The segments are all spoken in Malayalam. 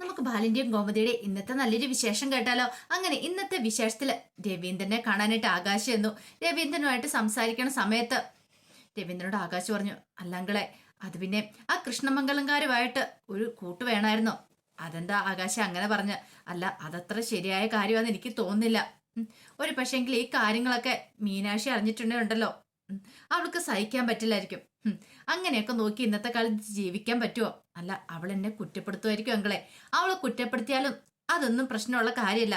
നമുക്ക് ബാലിന്റെയും ഗോമതിയുടെ ഇന്നത്തെ നല്ലൊരു വിശേഷം കേട്ടാലോ? അങ്ങനെ ഇന്നത്തെ വിശേഷത്തിൽ രവീന്ദ്രനെ കാണാനായിട്ട് ആകാശ് എന്നു രവീന്ദ്രനുമായിട്ട് സംസാരിക്കണ സമയത്ത് രവീന്ദ്രനോട് ആകാശ് പറഞ്ഞു അല്ലങ്കളെ അത് പിന്നെ ആ കൃഷ്ണമംഗലംകാരുമായിട്ട് ഒരു കൂട്ട് വേണമായിരുന്നോ അതെന്താ ആകാശം അങ്ങനെ പറഞ്ഞ്? അല്ല അതത്ര ശരിയായ കാര്യമാണെന്ന് എനിക്ക് തോന്നുന്നില്ല. ഒരു പക്ഷേങ്കിൽ ഈ കാര്യങ്ങളൊക്കെ മീനാക്ഷി അറിഞ്ഞിട്ടുണ്ടെങ്കിലുണ്ടല്ലോ ഉം, അവൾക്ക് സഹിക്കാൻ പറ്റില്ലായിരിക്കും. അങ്ങനെയൊക്കെ നോക്കി ഇന്നത്തെ കാലത്ത് ജീവിക്കാൻ പറ്റുമോ അല്ല അവൾ എന്നെ കുറ്റപ്പെടുത്തുമായിരിക്കും അങ്കളെ. അവളെ കുറ്റപ്പെടുത്തിയാലും അതൊന്നും പ്രശ്നമുള്ള കാര്യമല്ല.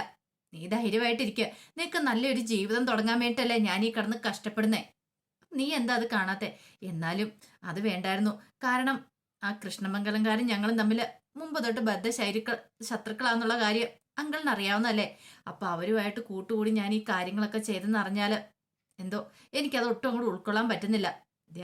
നീ ധൈര്യമായിട്ടിരിക്കുക നിനക്ക് നല്ലൊരു ജീവിതം തുടങ്ങാൻ വേണ്ടിയിട്ടല്ലേ ഞാൻ ഈ കിടന്ന് കഷ്ടപ്പെടുന്നേ. നീ എന്താ അത് കാണാത്തെ? എന്നാലും അത് വേണ്ടായിരുന്നു. കാരണം ആ കൃഷ്ണമംഗലംകാരും ഞങ്ങളും തമ്മിൽ മുമ്പ് തൊട്ട് ബദ്ധ ശൈരിക്കൾ ശത്രുക്കളാന്നുള്ള കാര്യം അങ്കിളിന് അറിയാവുന്നതല്ലേ അപ്പൊ അവരുമായിട്ട് കൂട്ടുകൂടി ഞാൻ ഈ കാര്യങ്ങളൊക്കെ ചെയ്തെന്ന് അറിഞ്ഞാൽ എന്തോ? എനിക്കത് ഒട്ടും അങ്ങോട്ട് ഉൾക്കൊള്ളാൻ പറ്റുന്നില്ല. ദേ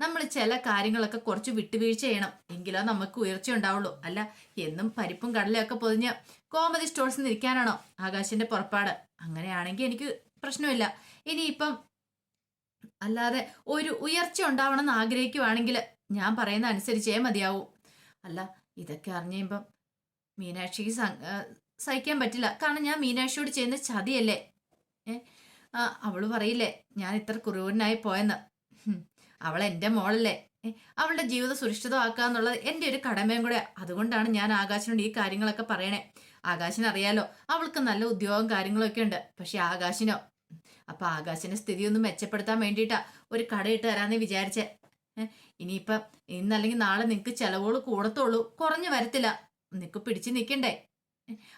നമ്മൾ ചില കാര്യങ്ങളൊക്കെ കുറച്ച് വിട്ടുവീഴ്ച ചെയ്യണം. എങ്കിലോ നമുക്ക് ഉയർച്ച ഉണ്ടാവുള്ളൂ. അല്ല എന്നും പരിപ്പും കടലയൊക്കെ പൊതിഞ്ഞ് കോമഡി സ്റ്റോഴ്സിൽ നിൽക്കാനാണോ ആകാശിന്റെ പുറപ്പാട്? അങ്ങനെയാണെങ്കിൽ എനിക്ക് പ്രശ്നമില്ല. ഇനിയിപ്പം അല്ലാതെ ഒരു ഉയർച്ച ഉണ്ടാവണം എന്ന് ആഗ്രഹിക്കുവാണെങ്കിൽ ഞാൻ പറയുന്ന അനുസരിച്ചേ മതിയാവൂ. അല്ല ഇതൊക്കെ അറിഞ്ഞുമ്പം മീനാക്ഷിക്ക് സഹിക്കാൻ പറ്റില്ല. കാരണം ഞാൻ മീനാക്ഷിയോട് ചെയ്യുന്ന ചതിയല്ലേ? ഏ? ആ, അവൾ പറയില്ലേ ഞാൻ ഇത്ര കുറൂരനായി പോയെന്ന്. അവൾ എന്റെ മോളല്ലേ. അവളുടെ ജീവിതം സുരക്ഷിതമാക്കുക എന്റെ ഒരു കടമയും കൂടെ. അതുകൊണ്ടാണ് ഞാൻ ആകാശിനോട് ഈ കാര്യങ്ങളൊക്കെ പറയണേ. ആകാശിന് അറിയാലോ അവൾക്ക് നല്ല ഉദ്യോഗം കാര്യങ്ങളൊക്കെ ഉണ്ട്. പക്ഷെ ആകാശിനോ? അപ്പൊ ആകാശിന്റെ സ്ഥിതി ഒന്ന് മെച്ചപ്പെടുത്താൻ വേണ്ടിയിട്ടാ ഒരു കടയിട്ട് തരാന്ന് വിചാരിച്ചേ. ഇനിയിപ്പം ഇന്നല്ലെങ്കിൽ നാളെ നിനക്ക് ചെലവുകൾ കൂടത്തുള്ളൂ. കുറഞ്ഞു വരത്തില്ല. നിനക്ക് പിടിച്ചു നിൽക്കണ്ടേ?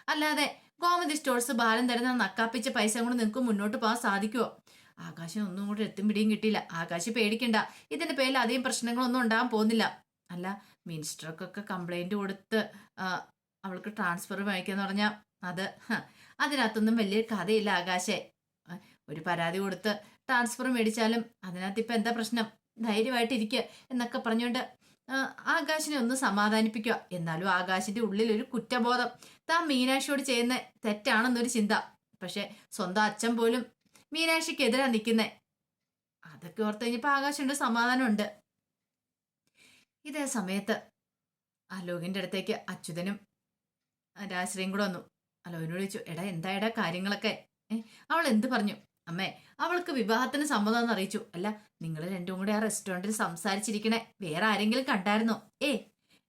അല്ലാതെ ഗോമതി സ്റ്റോഴ്സ് ബാലം തരുന്ന നക്കാപ്പിച്ച പൈസ കൊണ്ട് നിങ്ങൾക്ക് മുന്നോട്ട് പോകാൻ സാധിക്കുമോ ആകാശം ഒന്നും കൂടെ എത്തും പിടിയും കിട്ടിയില്ല. ആകാശ് പേടിക്കണ്ട. ഇതിന്റെ പേരിൽ അധികം പ്രശ്നങ്ങളൊന്നും ഉണ്ടാകാൻ പോകുന്നില്ല. അല്ല മിനിസ്റ്റർക്കൊക്കെ കംപ്ലൈന്റ് കൊടുത്ത് അവൾക്ക് ട്രാൻസ്ഫർ വാങ്ങിക്കാന്ന് പറഞ്ഞാൽ അത് അതിനകത്തൊന്നും വലിയ കഥയില്ല ആകാശേ. ഒരു പരാതി കൊടുത്ത് ട്രാൻസ്ഫർ മേടിച്ചാലും അതിനകത്ത് ഇപ്പം എന്താ പ്രശ്നം? ധൈര്യമായിട്ടിരിക്കുക എന്നൊക്കെ പറഞ്ഞുകൊണ്ട് ആകാശിനെ ഒന്ന് സമാധാനിപ്പിക്കുക. എന്നാലും ആകാശിന്റെ ഉള്ളിൽ ഒരു കുറ്റബോധം. താൻ മീനാക്ഷിയോട് ചെയ്യുന്ന തെറ്റാണെന്നൊരു ചിന്ത. പക്ഷെ സ്വന്തം അച്ഛൻ പോലും മീനാക്ഷിക്കെതിരാ നിൽക്കുന്നേ. അതൊക്കെ ഓർത്ത് കഴിഞ്ഞപ്പോ ആകാശുണ്ട് സമാധാനമുണ്ട്. ഇതേ സമയത്ത് അലോകിന്റെ അടുത്തേക്ക് അച്യുതനും രാശ്രീയും കൂടെ വന്നു. അലോകിനോട് ചോദിച്ചു എടാ എന്താ എടാ കാര്യങ്ങളൊക്കെ? അവൾ എന്ത് പറഞ്ഞു? അമ്മേ അവൾക്ക് വിവാഹത്തിന് സമ്മതം അറിയിച്ചു. അല്ല നിങ്ങൾ രണ്ടും കൂടെ ആ റെസ്റ്റോറന്റിൽ സംസാരിച്ചിരിക്കണേ. വേറെ ആരെങ്കിലും കണ്ടായിരുന്നോ? ഏ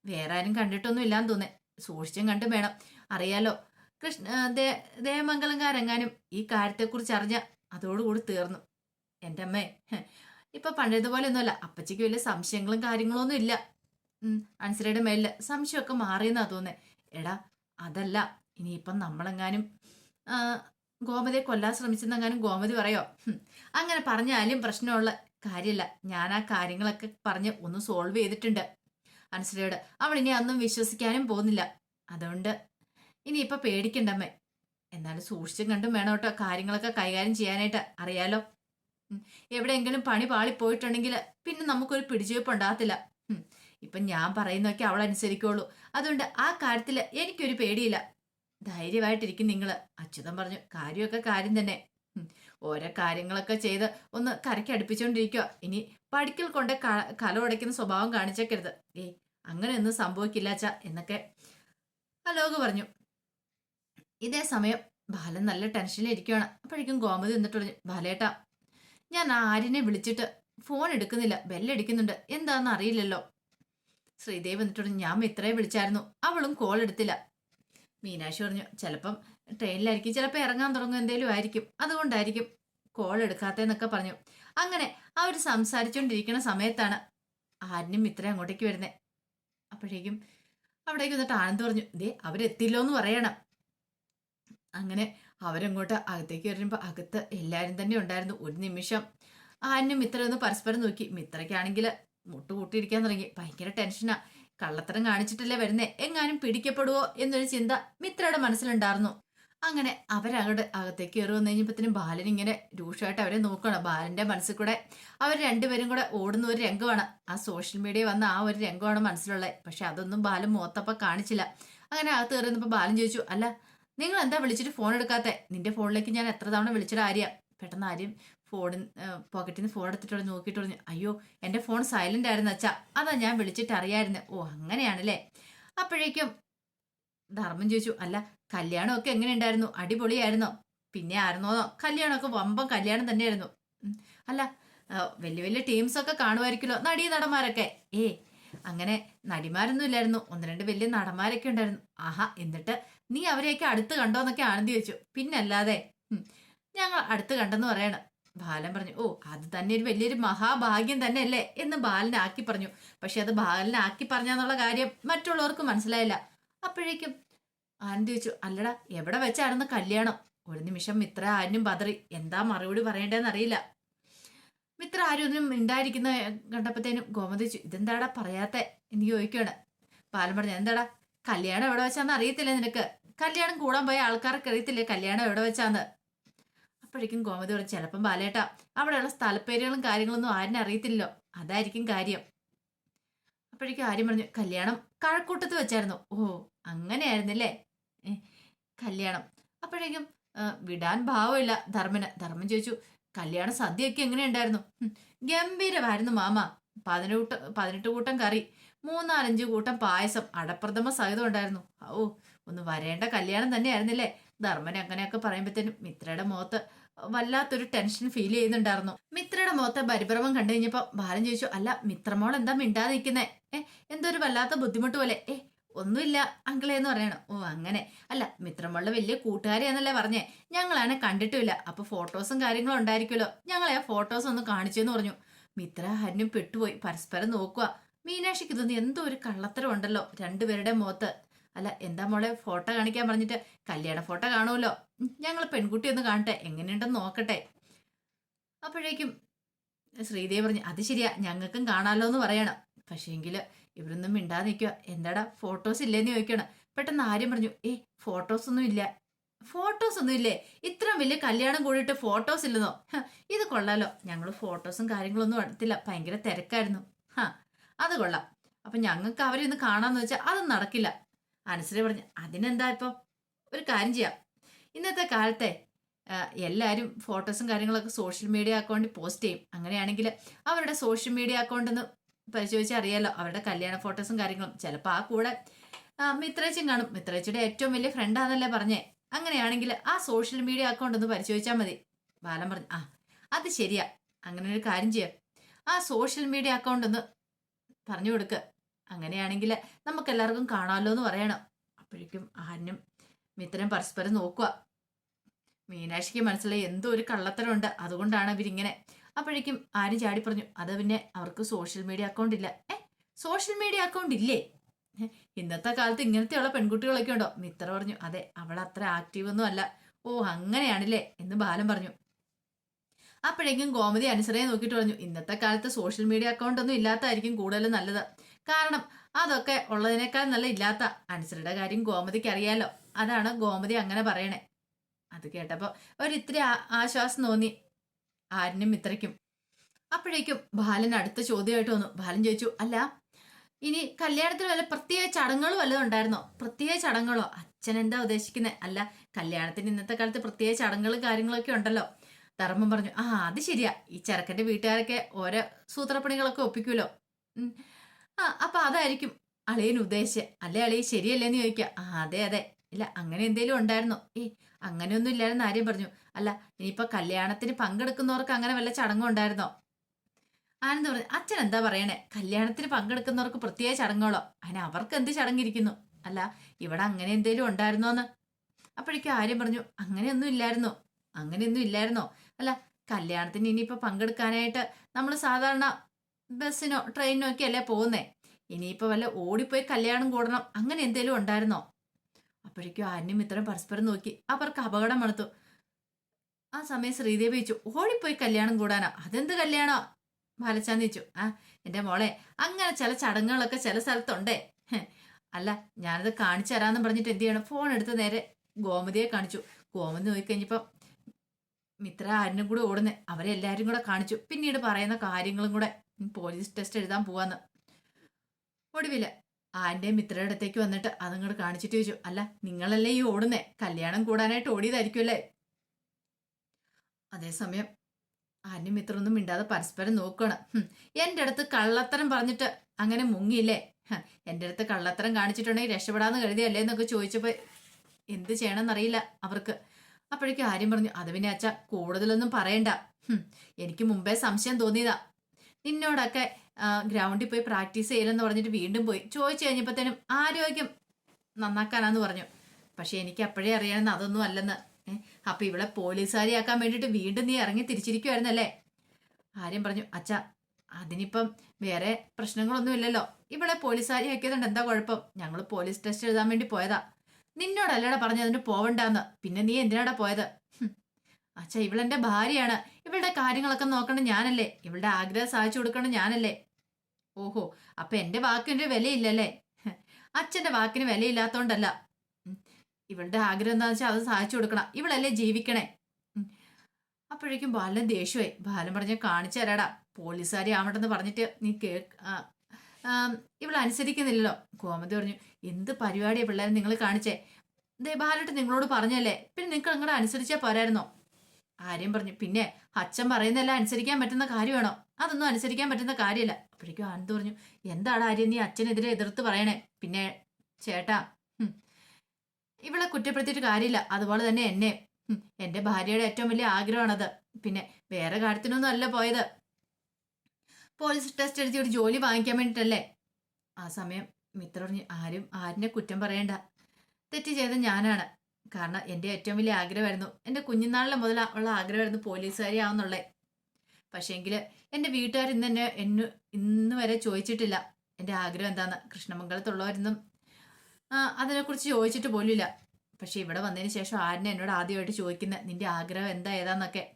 വേറെ ആരും കണ്ടിട്ടൊന്നും ഇല്ലാന്ന് തോന്നേ. സൂക്ഷിച്ചും കണ്ടും വേണം. അറിയാലോ കൃഷ്ണ ദേ- ദേവമംഗലംകാരെങ്ങാനും ഈ കാര്യത്തെക്കുറിച്ച് അറിഞ്ഞ അതോടുകൂടി തീർന്നു. എന്റെ അമ്മേ ഇപ്പൊ പഴയതുപോലെ ഒന്നുമല്ല. അപ്പച്ചിക്ക് വലിയ സംശയങ്ങളും കാര്യങ്ങളും ഒന്നും ഇല്ല. അൻസരയുടെ മേലിൽ സംശയമൊക്കെ മാറിയെന്നാ തോന്നേ. എടാ അതല്ല ഇനിയിപ്പം നമ്മളെങ്ങാനും ഗോമതിയെ കൊല്ലാൻ ശ്രമിച്ചെന്നെങ്ങാനും ഗോമതി പറയോ? അങ്ങനെ പറഞ്ഞാലും പ്രശ്നമുള്ള കാര്യമില്ല ഞാൻ ആ കാര്യങ്ങളൊക്കെ പറഞ്ഞ് ഒന്ന് സോൾവ് ചെയ്തിട്ടുണ്ട്. അനുശ്രീയോട് അവൾ ഇനി അന്നും വിശ്വസിക്കാനും പോകുന്നില്ല. അതുകൊണ്ട് ഇനി ഇനിയിപ്പൊ പേടിക്കണ്ടമ്മേ. എന്നാലും സൂക്ഷിച്ചും കണ്ടും വേണം കേട്ടോ കാര്യങ്ങളൊക്കെ കൈകാര്യം ചെയ്യാനായിട്ട്. അറിയാലോ? എവിടെയെങ്കിലും പണി പാളിപ്പോയിട്ടുണ്ടെങ്കിൽ പിന്നെ നമുക്കൊരു പിടിച്ചുവെപ്പ് ഉണ്ടാകത്തില്ല. ഇപ്പൊ ഞാൻ പറയുന്നൊക്കെ അവൾ അനുസരിക്കുള്ളൂ. അതുകൊണ്ട് ആ കാര്യത്തിൽ എനിക്കൊരു പേടിയില്ല. ധൈര്യമായിട്ടിരിക്കും നിങ്ങൾ അച്യുതൻ പറഞ്ഞു കാര്യമൊക്കെ കാര്യം തന്നെ. ഓരോ കാര്യങ്ങളൊക്കെ ചെയ്ത് ഒന്ന് കരയ്ക്ക് അടുപ്പിച്ചുകൊണ്ടിരിക്കുക ഇനി പഠിക്കൽ കൊണ്ട് കല ഉടയ്ക്കുന്ന സ്വഭാവം കാണിച്ചേക്കരുത്. ഏയ് അങ്ങനെയൊന്നും സംഭവിക്കില്ല അച്ഛ എന്നൊക്കെ അലോക് പറഞ്ഞു. ഇതേ സമയം ബാലൻ നല്ല ടെൻഷനിലിരിക്കുകയാണ് അപ്പോഴേക്കും ഗോമതി എന്നിട്ട് പറഞ്ഞു ബാലേട്ടാ ഞാൻ ആര്യനെ വിളിച്ചിട്ട് ഫോൺ എടുക്കുന്നില്ല. ബെല്ലടിക്കുന്നുണ്ട് എന്താണെന്ന് അറിയില്ലല്ലോ. ശ്രീദേവ് എന്നിട്ട് ഞാൻ ഇത്രയും വിളിച്ചായിരുന്നു. അവളും കോൾ എടുത്തില്ല. മീനാക്ഷി പറഞ്ഞു ചിലപ്പം ട്രെയിനിലായിരിക്കും ചിലപ്പോൾ ഇറങ്ങാൻ തുടങ്ങും എന്തേലും ആയിരിക്കും. അതുകൊണ്ടായിരിക്കും കോൾ എടുക്കാത്തതെന്നൊക്കെ പറഞ്ഞു. അങ്ങനെ അവർ സംസാരിച്ചുകൊണ്ടിരിക്കുന്ന സമയത്താണ് ആരിനും ഇത്ര അങ്ങോട്ടേക്ക് വരുന്നത് അപ്പോഴേക്കും അവിടേക്ക് വന്നിട്ട് ആനന്ദ് പറഞ്ഞു ദേ അവരെത്തില്ലോ എന്ന് പറയണം. അങ്ങനെ അവരങ്ങോട്ട് അകത്തേക്ക് വരുമ്പോൾ അകത്ത് എല്ലാവരും തന്നെ ഉണ്ടായിരുന്നു ഒരു നിമിഷം. ആനും മിത്ര ഒന്ന് പരസ്പരം നോക്കി മിത്രയ്ക്കാണെങ്കിൽ മുട്ടുകൂട്ടിയിരിക്കാൻ തുടങ്ങി. ഭയങ്കര ടെൻഷനാ. കള്ളത്തരം കാണിച്ചിട്ടല്ലേ വരുന്നേ? എങ്ങാനും പിടിക്കപ്പെടുവോ എന്നൊരു ചിന്ത മിത്രയുടെ മനസ്സിലുണ്ടായിരുന്നു. അങ്ങനെ അവരങ്ങോട്ട് അകത്തേക്ക് കയറി വന്നു കഴിഞ്ഞപ്പോഴത്തേനും ബാലൻ ഇങ്ങനെ രൂക്ഷമായിട്ട് അവരെ നോക്കണം ബാലന്റെ മനസ്സിൽ കൂടെ അവർ രണ്ടുപേരും കൂടെ ഓടുന്ന ഒരു രംഗമാണ്. ആ സോഷ്യൽ മീഡിയ വന്ന ആ ഒരു രംഗമാണ് മനസ്സിലുള്ളത്. പക്ഷെ അതൊന്നും ബാലൻ മുഖത്തപ്പ കാണിച്ചില്ല. അങ്ങനെ അകത്ത് കയറി വന്നപ്പോൾ ബാലൻ ചോദിച്ചു അല്ല നിങ്ങൾ എന്താ വിളിച്ചിട്ട് ഫോൺ എടുക്കാത്തെ? നിന്റെ ഫോണിലേക്ക് ഞാൻ എത്ര തവണ വിളിച്ചിട്ട് ആര്യ പെട്ടെന്ന് ആരും ഫോണിൽ പോക്കറ്റിൽ നിന്ന് ഫോൺ എടുത്തിട്ട് നോക്കിയിട്ട് പറഞ്ഞു അയ്യോ എന്റെ ഫോൺ സൈലന്റ് ആയിരുന്നു അച്ഛാ അതാ ഞാൻ വിളിച്ചിട്ട് അറിയായിരുന്നു. ഓ അങ്ങനെയാണല്ലേ. അപ്പോഴേക്കും ധർമ്മം ചോദിച്ചു അല്ല കല്യാണമൊക്കെ എങ്ങനെ ഉണ്ടായിരുന്നു അടിപൊളിയായിരുന്നോ? പിന്നെ ആയിരുന്നോന്നോ കല്യാണമൊക്കെ വമ്പം കല്യാണം തന്നെയായിരുന്നു. അല്ല വലിയ വലിയ ടീംസൊക്കെ കാണുമായിരിക്കുമല്ലോ നടീ നടന്മാരൊക്കെ. ഏ അങ്ങനെ നടിമാരൊന്നും ഇല്ലായിരുന്നു ഒന്ന് രണ്ട് വലിയ നടന്മാരൊക്കെ ഉണ്ടായിരുന്നു. ആഹാ എന്നിട്ട് നീ അവരെയൊക്കെ അടുത്ത് കണ്ടോന്നൊക്കെ ആനന്ദി വെച്ചു പിന്നല്ലാതെ ഞങ്ങൾ അടുത്ത് കണ്ടെന്ന് പറയണം. ബാലൻ പറഞ്ഞു ഓ അത് തന്നെ ഒരു വലിയൊരു മഹാഭാഗ്യം തന്നെ അല്ലേ എന്ന് ബാലനെ ആക്കി പറഞ്ഞു. പക്ഷെ അത് ബാലനെ ആക്കി പറഞ്ഞെന്നുള്ള കാര്യം മറ്റുള്ളവർക്ക് മനസ്സിലായില്ല. അപ്പോഴേക്കും ആനന്ദ് ചോദിച്ചു അല്ലടാ എവിടെ വെച്ചായിരുന്നു കല്യാണം? ഒരു നിമിഷം മിത്ര ആരും പതറി. എന്താ മറുപടി പറയേണ്ടതെന്ന് അറിയില്ല. മിത്ര ആരും ഒന്നും മിണ്ടായിരിക്കുന്ന കണ്ടപ്പോഴത്തേനും ഗോമതി ചോദിച്ചു ഇതെന്താടാ പറയാത്ത? എന്ന് ചോദിക്കുകയാണ് ബാലൻ പറഞ്ഞു എന്താടാ കല്യാണം എവിടെ വെച്ചാന്ന് അറിയത്തില്ല നിനക്ക്? കല്യാണം കൂടാൻ പോയ ആൾക്കാർക്ക് അറിയത്തില്ലേ കല്യാണം എവിടെ വെച്ചാന്ന്? അപ്പോഴേക്കും ഗോമതി പറഞ്ഞു ചിലപ്പം ബാലേട്ട അവിടെയുള്ള സ്ഥലപ്പേരുകളും കാര്യങ്ങളൊന്നും ആരും അറിയത്തില്ലല്ലോ. അതായിരിക്കും കാര്യം. അപ്പോഴേക്കും ആര്യം പറഞ്ഞു കല്യാണം കഴക്കൂട്ടത്ത് വെച്ചായിരുന്നു. ഓ അങ്ങനെയായിരുന്നല്ലേ? കല്യാണം. അപ്പോഴേക്കും വിടാൻ ഭാവമില്ല ധർമ്മന്. ധർമ്മൻ ചോദിച്ചു കല്യാണ സദ്യയൊക്കെ എങ്ങനെയുണ്ടായിരുന്നു? "ഉം, ഗംഭീരമായിരുന്നു മാമ. പതിനെട്ട് പതിനെട്ട് കൂട്ടം കറി മൂന്നാലഞ്ച് കൂട്ടം പായസം അടപ്രഥമ സഹിതം ഉണ്ടായിരുന്നു. ഓ ഒന്ന് വരേണ്ട കല്യാണം തന്നെയായിരുന്നില്ലേ? ധർമ്മൻ അങ്ങനെയൊക്കെ പറയുമ്പോഴത്തേനും മിത്രയുടെ മുഖത്ത് വല്ലാത്തൊരു ടെൻഷൻ ഫീൽ ചെയ്യുന്നുണ്ടായിരുന്നു. മിത്രയുടെ മുഖത്തെ പരിഭ്രമം കണ്ടു കഴിഞ്ഞപ്പോൾ ബാലൻ ചോദിച്ചു അല്ല മിത്രമോൾ എന്താ മിണ്ടാതെ നിൽക്കുന്നേ ഏ എന്തോ ഒരു വല്ലാത്ത ബുദ്ധിമുട്ട് പോലെ. ഏ ഒന്നുമില്ല അങ്കിളെ എന്ന് പറയണം. ഓ അങ്ങനെ. അല്ല മിത്രമോളുടെ വലിയ കൂട്ടുകാരിയാന്നല്ലേ പറഞ്ഞേ. ഞങ്ങളാണ് കണ്ടിട്ടുമില്ല. അപ്പൊ ഫോട്ടോസും കാര്യങ്ങളും ഉണ്ടായിരിക്കുമല്ലോ. ഞങ്ങളെ ആ ഫോട്ടോസ് ഒന്ന് കാണിച്ചെന്ന് പറഞ്ഞു. മിത്ര ഹരിനും പെട്ടുപോയി. പരസ്പരം നോക്കുക. മീനാക്ഷിക്ക് തോന്നി എന്തോ ഒരു കള്ളത്തരം ഉണ്ടല്ലോ രണ്ടുപേരുടെ മുഖത്ത്. അല്ല എന്താ മോളെ ഫോട്ടോ കാണിക്കാൻ പറഞ്ഞിട്ട് കല്യാണ ഫോട്ടോ കാണുമല്ലോ. ഞങ്ങൾ പെൺകുട്ടി ഒന്ന് കാണട്ടെ എങ്ങനെയുണ്ടെന്ന് നോക്കട്ടെ. അപ്പോഴേക്കും ശ്രീദേവി പറഞ്ഞു അത് ശരിയാ ഞങ്ങൾക്കും കാണാലോ എന്ന് പറയണം. പക്ഷേങ്കിൽ ഇവരൊന്നും മിണ്ടാതെ നിൽക്കുക എന്താടാ ഫോട്ടോസ് ഇല്ലേന്ന് ചോദിക്കണം പെട്ടെന്ന് ആര്യം പറഞ്ഞു ഏ ഫോട്ടോസ് ഒന്നും ഇല്ല. ഫോട്ടോസ് ഒന്നും ഇല്ലേ? ഇത്രയും വലിയ കല്യാണം കൂടിയിട്ട് ഫോട്ടോസ് ഇല്ലെന്നോ? ഇത് കൊള്ളാലോ. ഞങ്ങൾ ഫോട്ടോസും കാര്യങ്ങളൊന്നും എടുത്തില്ല. ഭയങ്കര തിരക്കായിരുന്നു. ഹാ അത് കൊള്ളാം. അപ്പൊ ഞങ്ങൾക്ക് അവരെ ഒന്ന് കാണാന്ന് വെച്ചാൽ അത് നടക്കില്ല. അനുസരി പറഞ്ഞു അതിനെന്താ ഇപ്പം? ഒരു കാര്യം ചെയ്യാം. ഇന്നത്തെ കാലത്തെ എല്ലാവരും ഫോട്ടോസും കാര്യങ്ങളൊക്കെ സോഷ്യൽ മീഡിയ അക്കൗണ്ടിൽ പോസ്റ്റ് ചെയ്യും. അങ്ങനെയാണെങ്കിൽ അവരുടെ സോഷ്യൽ മീഡിയ അക്കൗണ്ട് ഒന്ന് പരിശോധിച്ച് അറിയാലോ. അവരുടെ കല്യാണ ഫോട്ടോസും കാര്യങ്ങളും. ചിലപ്പോൾ ആ കൂടെ മിത്രേച്ചും കാണും. മിത്രേച്ചിയുടെ ഏറ്റവും വലിയ ഫ്രണ്ടാന്നല്ലേ പറഞ്ഞേ. അങ്ങനെയാണെങ്കിൽ ആ സോഷ്യൽ മീഡിയ അക്കൗണ്ട് ഒന്ന് പരിശോധിച്ചാൽ മതി. ബാലൻ പറഞ്ഞു ആ അത് ശരിയാ. അങ്ങനെ ഒരു കാര്യം ചെയ്യാം. ആ സോഷ്യൽ മീഡിയ അക്കൗണ്ട് ഒന്ന് പറഞ്ഞു കൊടുക്ക്. അങ്ങനെയാണെങ്കിൽ നമുക്ക് എല്ലാവർക്കും കാണാമല്ലോ എന്ന് പറയണം. അപ്പോഴേക്കും ആരും മിത്രൻ പരസ്പരം നോക്കുക മീനാക്ഷിക്ക് മനസ്സിലായി എന്തോ ഒരു കള്ളത്തരമുണ്ട്. അതുകൊണ്ടാണ് ഇവരിങ്ങനെ. അപ്പോഴേക്കും ആരും ചാടി പറഞ്ഞു അത് പിന്നെ അവർക്ക് സോഷ്യൽ മീഡിയ അക്കൗണ്ട് ഇല്ല. ഏ സോഷ്യൽ മീഡിയ അക്കൗണ്ട് ഇല്ലേ? ഇന്നത്തെ കാലത്ത് ഇങ്ങനത്തെയുള്ള പെൺകുട്ടികളൊക്കെ ഉണ്ടോ? മിത്ര പറഞ്ഞു അതെ അവൾ അത്ര ആക്റ്റീവ് ഒന്നും അല്ല. ഓ അങ്ങനെയാണല്ലേ? എന്ന് ബാലൻ പറഞ്ഞു. അപ്പോഴേക്കും ഗോമതി അനുസരയെ നോക്കിയിട്ട് പറഞ്ഞു ഇന്നത്തെ കാലത്ത് സോഷ്യൽ മീഡിയ അക്കൗണ്ട് ഒന്നും ഇല്ലാത്തതായിരിക്കും കൂടുതലും നല്ലത്. കാരണം അതൊക്കെ ഉള്ളതിനേക്കാൾ നല്ല ഇല്ലാത്ത അനുസരുടെ കാര്യം ഗോമതിക്ക് അറിയാലോ. അതാണ് ഗോമതി അങ്ങനെ പറയണേ. അത് കേട്ടപ്പോ ഒരു ഇത്തിരി ആശ്വാസം തോന്നി ആരിനും മിത്രയ്ക്കും അപ്പോഴേക്കും ബാലൻ അടുത്ത ചോദ്യമായിട്ട് വന്നു. ബാലൻ ചോദിച്ചു അല്ല ഇനി കല്യാണത്തിന് വല്ല പ്രത്യേക ചടങ്ങുകൾ വല്ലതും ഉണ്ടായിരുന്നോ? പ്രത്യേക ചടങ്ങുകളോ? അച്ഛൻ എന്താ ഉദ്ദേശിക്കുന്നത് അല്ല കല്യാണത്തിന് ഇന്നത്തെ കാലത്ത് പ്രത്യേക ചടങ്ങുകളും കാര്യങ്ങളൊക്കെ ഉണ്ടല്ലോ. ധർമ്മം പറഞ്ഞു ആ അത് ശരിയാ. ഈ ചെറുക്കന്റെ വീട്ടുകാരൊക്കെ ഓരോ സൂത്രപ്പണികളൊക്കെ ഒപ്പിക്കുമല്ലോ. അപ്പൊ അതായിരിക്കും അളിയൻ ഉദ്ദേശിച്ച്. അല്ലേ അളിയ ശരിയല്ലേന്ന് ചോദിക്കുക. ആ അതെ അതെ. ഇല്ല അങ്ങനെ എന്തേലും ഉണ്ടായിരുന്നോ? ഏ അങ്ങനെയൊന്നും ഇല്ലായിരുന്നു ആര്യം പറഞ്ഞു. അല്ല ഇനിയിപ്പോ കല്യാണത്തിന് പങ്കെടുക്കുന്നവർക്ക് അങ്ങനെ വല്ല ചടങ്ങും ഉണ്ടായിരുന്നോ? ആനന്ദ് പറഞ്ഞു അച്ഛൻ എന്താ പറയണേ? കല്യാണത്തിന് പങ്കെടുക്കുന്നവർക്ക് പ്രത്യേക ചടങ്ങുകളോ? അതിന് അവർക്ക് എന്ത് ചടങ്ങിരിക്കുന്നു? അല്ല ഇവിടെ അങ്ങനെ എന്തേലും ഉണ്ടായിരുന്നോന്ന്? അപ്പോഴേക്കും ആര്യം പറഞ്ഞു അങ്ങനെയൊന്നും ഇല്ലായിരുന്നോ. അങ്ങനെയൊന്നും ഇല്ലായിരുന്നോ? അല്ല കല്യാണത്തിന് ഇനിയിപ്പോൾ പങ്കെടുക്കാനായിട്ട് നമ്മൾ സാധാരണ ബസ്സിനോ ട്രെയിനിനോ ഒക്കെ അല്ലേ പോകുന്നേ? ഇനിയിപ്പോൾ വല്ല ഓടിപ്പോയി കല്യാണം കൂടണം അങ്ങനെ എന്തേലും ഉണ്ടായിരുന്നോ? അപ്പോഴേക്കും അന്യം ഇത്രയും പരസ്പരം നോക്കി അവർക്ക് അപകടം മണത്തു. ആ സമയം ശ്രീദേവി ചോദിച്ചു ഓടിപ്പോയി കല്യാണം കൂടാനോ? അതെന്ത് കല്യാണോ? ബാലച്ചാന്ന് ചോദിച്ചു ആ എന്റെ മോളെ അങ്ങനെ ചില ചടങ്ങുകളൊക്കെ ചില സ്ഥലത്തുണ്ടേ. അല്ല ഞാനത് കാണിച്ചു തരാന്ന് പറഞ്ഞിട്ട് എന്ത് ചെയ്യണം? ഫോൺ എടുത്ത് നേരെ ഗോമതിയെ കാണിച്ചു. ഗോമതി നോക്കിക്കഴിഞ്ഞപ്പോൾ മിത്ര ആരിനും കൂടെ ഓടുന്നേ. അവരെ എല്ലാരും കൂടെ കാണിച്ചു. പിന്നീട് പറയുന്ന കാര്യങ്ങളും കൂടെ പോലീസ് ടെസ്റ്റ് എഴുതാൻ പോവാന്ന്. ഒടുവിൽ ആന്റെ മിത്രയുടെ അടുത്തേക്ക് വന്നിട്ട് അതങ്ങോട്ട് കാണിച്ചിട്ട് ചോദിച്ചു അല്ല നിങ്ങളല്ലേ ഈ ഓടുന്നേ? കല്യാണം കൂടാനായിട്ട് ഓടിയതായിരിക്കുമല്ലേ അതേസമയം ആന്യം മിത്രമൊന്നും മിണ്ടാതെ പരസ്പരം നോക്കണം. എന്റെ അടുത്ത് കള്ളത്തരം പറഞ്ഞിട്ട് അങ്ങനെ മുങ്ങിയില്ലേ? എന്റെ അടുത്ത് കള്ളത്തരം കാണിച്ചിട്ടുണ്ടെങ്കിൽ രക്ഷപ്പെടാന്ന് കരുതിയല്ലേ? എന്നൊക്കെ ചോദിച്ചപ്പോൾ എന്ത് ചെയ്യണമെന്നറിയില്ല അവർക്ക്. അപ്പോഴേക്കും ആര്യം പറഞ്ഞു അത് പിന്നെ അച്ഛ കൂടുതലൊന്നും പറയണ്ട. എനിക്ക് മുമ്പേ സംശയം തോന്നിയതാ. നിന്നോടൊക്കെ ഗ്രൗണ്ടിൽ പോയി പ്രാക്ടീസ് ചെയ്യലെന്ന് പറഞ്ഞിട്ട് വീണ്ടും പോയി. ചോദിച്ചു കഴിഞ്ഞപ്പോഴത്തേനും ആരോഗ്യം നന്നാക്കാനാന്ന് പറഞ്ഞു. പക്ഷെ എനിക്ക് അപ്പോഴേ അറിയാമെന്ന് അതൊന്നും അല്ലെന്ന്. അപ്പൊ ഇവളെ പോലീസുകാരിയാക്കാൻ വേണ്ടിയിട്ട് വീണ്ടും നീ ഇറങ്ങി തിരിച്ചിരിക്കുമായിരുന്നല്ലേ ആര്യം പറഞ്ഞു അച്ഛ അതിനിപ്പം വേറെ പ്രശ്നങ്ങളൊന്നും ഇല്ലല്ലോ. ഇവളെ പോലീസുകാരിയാക്കിയതുകൊണ്ട് എന്താ കുഴപ്പം? ഞങ്ങൾ പോലീസ് ടെസ്റ്റ് എഴുതാൻ വേണ്ടി പോയതാ. നിന്നോടല്ലടാ പറഞ്ഞു അതിന് പോവണ്ടാന്ന്. പിന്നെ നീ എന്തിനാടാ പോയത്. അച്ഛ ഇവളെന്റെ ഭാര്യയാണ്. ഇവളുടെ കാര്യങ്ങളൊക്കെ നോക്കണം ഞാനല്ലേ? ഇവളുടെ ആഗ്രഹം സാധിച്ചു കൊടുക്കണം ഞാനല്ലേ? ഓഹോ അപ്പൊ എന്റെ വാക്കിന്റെ വിലയില്ലല്ലേ? അച്ഛന്റെ വാക്കിന് വിലയില്ലാത്തോണ്ടല്ല. ഇവളുടെ ആഗ്രഹം എന്താ വെച്ചാൽ അത് സാധിച്ചു കൊടുക്കണം. ഇവളല്ലേ ജീവിക്കണേ. അപ്പോഴേക്കും ബാലൻ ദേഷ്യമായി. ബാലൻ പറഞ്ഞ കാണിച്ചു തരാടാ പോലീസുകാരി ആവണ്ടെന്ന് പറഞ്ഞിട്ട് നീ കേ ഇവൾ അനുസരിക്കുന്നില്ലല്ലോ. കോമതി പറഞ്ഞു എന്ത് പരിപാടിയാണ് പിള്ളേരെ നിങ്ങൾ കാണിച്ചേ? ദേ ബാലട്ട് നിങ്ങളോട് പറഞ്ഞല്ലേ? പിന്നെ നിങ്ങൾക്ക് അങ്ങോട്ട് അനുസരിച്ചാൽ പോരായിരുന്നോ? ആര്യം പറഞ്ഞു. പിന്നെ അച്ഛൻ പറയുന്നതെല്ലാം അനുസരിക്കാൻ പറ്റുന്ന കാര്യമാണോ അതൊന്നും അനുസരിക്കാൻ പറ്റുന്ന കാര്യമല്ല. അപ്പോഴേക്കും ആനന്ദ് പറഞ്ഞു എന്താണ് ആര്യം നീ അച്ഛനെതിരെ എതിർത്ത് പറയണേ? പിന്നെ ചേട്ടാ ഇവളെ കുറ്റപ്പെടുത്തിയിട്ട് കാര്യമില്ല. അതുപോലെ തന്നെ എന്നെ. എന്റെ ഭാര്യയുടെ ഏറ്റവും വലിയ ആഗ്രഹമാണത്. പിന്നെ വേറെ കാര്യത്തിനൊന്നും അല്ല പോയത്. പോലീസ് ടെസ്റ്റ് എഴുതി ഒരു ജോലി വാങ്ങിക്കാൻ വേണ്ടിട്ടല്ലേ ആ സമയം മിത്ര പറഞ്ഞു ആരും ആരിനെ കുറ്റം പറയണ്ട. തെറ്റ് ചെയ്ത ഞാനാണ്. കാരണം എന്റെ ഏറ്റവും വലിയ ആഗ്രഹമായിരുന്നു. എന്റെ കുഞ്ഞുനാളിലെ മുതൽ ഉള്ള ആഗ്രഹമായിരുന്നു പോലീസുകാരി ആവുന്നുള്ളേ പക്ഷേങ്കിൽ എന്റെ വീട്ടുകാർ ഇന്ന് എന്നെ എന്നു ഇന്ന് വരെ ചോദിച്ചിട്ടില്ല. എന്റെ ആഗ്രഹം എന്താന്ന്. കൃഷ്ണമംഗലത്തുള്ളവരൊന്നും അതിനെക്കുറിച്ച് ചോദിച്ചിട്ട് പോലുമില്ല. പക്ഷേ ഇവിടെ വന്നതിന് ശേഷം ആരനെ എന്നോട് ആദ്യമായിട്ട് ചോദിക്കുന്നത്? നിന്റെ ആഗ്രഹം എന്താ ഏതാന്നൊക്കെ.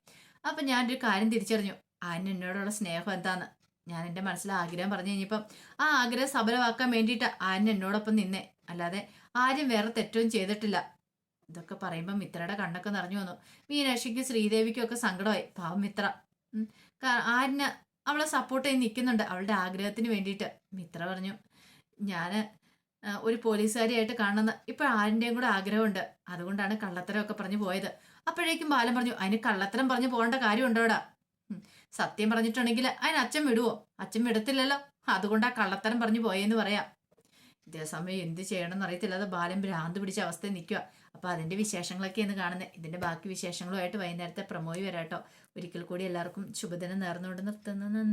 അപ്പം ഞാനൊരു കാര്യം തിരിച്ചറിഞ്ഞു. ആരിന് എന്നോടുള്ള സ്നേഹം എന്താന്ന്? ഞാൻ എന്റെ മനസ്സിൽ ആഗ്രഹം പറഞ്ഞു കഴിഞ്ഞപ്പം ആ ആഗ്രഹം സഫലമാക്കാൻ വേണ്ടിയിട്ട് ആര്യൻ എന്നോടൊപ്പം നിന്നേ. അല്ലാതെ ആരും വേറെ തെറ്റവും ചെയ്തിട്ടില്ല. ഇതൊക്കെ പറയുമ്പോൾ മിത്രയുടെ കണ്ണൊക്കെ നിറഞ്ഞു വന്നു. മീനാക്ഷിക്ക് ശ്രീദേവിക്കും ഒക്കെ സങ്കടമായി. പാവം മിത്ര. ആരിന് അവളെ സപ്പോർട്ട് ചെയ്ത് നിൽക്കുന്നുണ്ട് അവളുടെ ആഗ്രഹത്തിന് വേണ്ടിയിട്ട്. മിത്ര പറഞ്ഞു ഞാൻ ഒരു പോലീസുകാരിയായിട്ട് കാണുന്ന ഇപ്പോൾ ആരിന്റെയും കൂടെ ആഗ്രഹമുണ്ട്. അതുകൊണ്ടാണ് കള്ളത്തരമൊക്കെ പറഞ്ഞു പോയത്. അപ്പോഴേക്കും ബാലൻ പറഞ്ഞു അതിന് കള്ളത്തരം പറഞ്ഞു പോകേണ്ട കാര്യമുണ്ടോടാ. സത്യം പറഞ്ഞിട്ടുണ്ടെങ്കിൽ അതിന് അച്ഛൻ വിടുവോ? അച്ഛൻ വിടത്തില്ലല്ലോ. അതുകൊണ്ട് ആ കള്ളത്തരം പറഞ്ഞു പോയെന്ന് പറയാം. ഇതേ സമയം എന്ത് ചെയ്യണമെന്ന് അറിയത്തില്ലാതെ ബാലം ഭ്രാന്ത് പിടിച്ച അവസ്ഥയിൽ നിൽക്കുക അപ്പൊ അതിന്റെ വിശേഷങ്ങളൊക്കെയാണ് കാണുന്നത് ഇതിന്റെ ബാക്കി വിശേഷങ്ങളുമായിട്ട് വൈകുന്നേരത്തെ പ്രമോയി വരാട്ടോ. ഒരിക്കൽ കൂടി എല്ലാവർക്കും ശുഭദിനം നേർന്നുകൊണ്ട് നിർത്തുന്നു. നന്ദി.